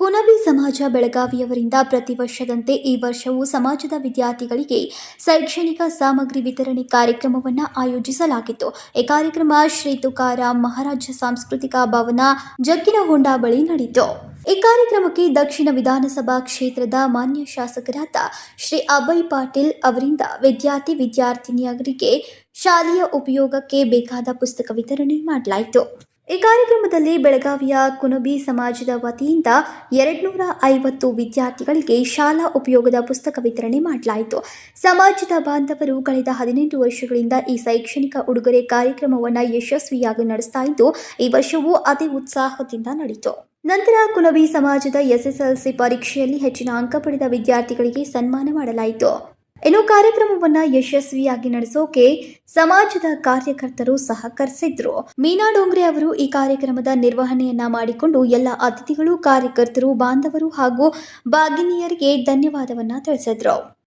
ಕುನಬಿ ಸಮಾಜ ಬೆಳಗಾವಿಯವರಿಂದ ಪ್ರತಿ ವರ್ಷದಂತೆ ಈ ವರ್ಷವೂ ಸಮಾಜದ ವಿದ್ಯಾರ್ಥಿಗಳಿಗೆ ಶೈಕ್ಷಣಿಕ ಸಾಮಗ್ರಿ ವಿತರಣೆ ಕಾರ್ಯಕ್ರಮವನ್ನು ಆಯೋಜಿಸಲಾಗಿತ್ತು. ಈ ಕಾರ್ಯಕ್ರಮ ಶ್ರೀ ತುಕಾರಾಮ್ ಮಹಾರಾಜ ಸಾಂಸ್ಕೃತಿಕ ಭವನ ಜಗ್ಗಿನಹೊಂಡ ಬಳಿ ನಡೆಯಿತು. ಈ ಕಾರ್ಯಕ್ರಮಕ್ಕೆ ದಕ್ಷಿಣ ವಿಧಾನಸಭಾ ಕ್ಷೇತ್ರದ ಮಾನ್ಯ ಶಾಸಕರಾದ ಶ್ರೀ ಅಭಯ್ ಪಾಟೀಲ್ ಅವರಿಂದ ವಿದ್ಯಾರ್ಥಿ ವಿದ್ಯಾರ್ಥಿನಿಯರಿಗೆ ಶಾಲೆಯ ಉಪಯೋಗಕ್ಕೆ ಬೇಕಾದ ಪುಸ್ತಕ ವಿತರಣೆ ಮಾಡಲಾಯಿತು. ಈ ಕಾರ್ಯಕ್ರಮದಲ್ಲಿ ಬೆಳಗಾವಿಯ ಕುನಬಿ ಸಮಾಜದ ವತಿಯಿಂದ ಎರಡ್ನೂರ ಐವತ್ತು ವಿದ್ಯಾರ್ಥಿಗಳಿಗೆ ಶಾಲಾ ಉಪಯೋಗದ ಪುಸ್ತಕ ವಿತರಣೆ ಮಾಡಲಾಯಿತು. ಸಮಾಜದ ಬಾಂಧವರು ಕಳೆದ ಹದಿನೆಂಟು ವರ್ಷಗಳಿಂದ ಈ ಶೈಕ್ಷಣಿಕ ಉಡುಗೊರೆ ಕಾರ್ಯಕ್ರಮವನ್ನು ಯಶಸ್ವಿಯಾಗಿ ನಡೆಸ್ತಾ ಇದ್ದು, ಈ ವರ್ಷವೂ ಅದೇ ಉತ್ಸಾಹದಿಂದ ನಡೆಯಿತು. ನಂತರ ಕುನಬಿ ಸಮಾಜದ ಎಸ್ಎಸ್ಎಲ್ಸಿ ಪರೀಕ್ಷೆಯಲ್ಲಿ ಹೆಚ್ಚಿನ ಅಂಕ ಪಡೆದ ವಿದ್ಯಾರ್ಥಿಗಳಿಗೆ ಸನ್ಮಾನ ಮಾಡಲಾಯಿತು. ಇನ್ನು ಕಾರ್ಯಕ್ರಮವನ್ನ ಯಶಸ್ವಿಯಾಗಿ ನಡೆಸೋಕೆ ಸಮಾಜದ ಕಾರ್ಯಕರ್ತರು ಸಹಕರಿಸಿದ್ರು. ಮೀನಾ ಡೋಂಗ್ರೆ ಅವರು ಈ ಕಾರ್ಯಕ್ರಮದ ನಿರ್ವಹಣೆಯನ್ನ ಮಾಡಿಕೊಂಡು ಎಲ್ಲ ಅತಿಥಿಗಳು, ಕಾರ್ಯಕರ್ತರು, ಬಾಂಧವರು ಹಾಗೂ ಭಾಗಿನಿಯರಿಗೆ ಧನ್ಯವಾದವನ್ನ ತಿಳಿಸಿದ್ರು.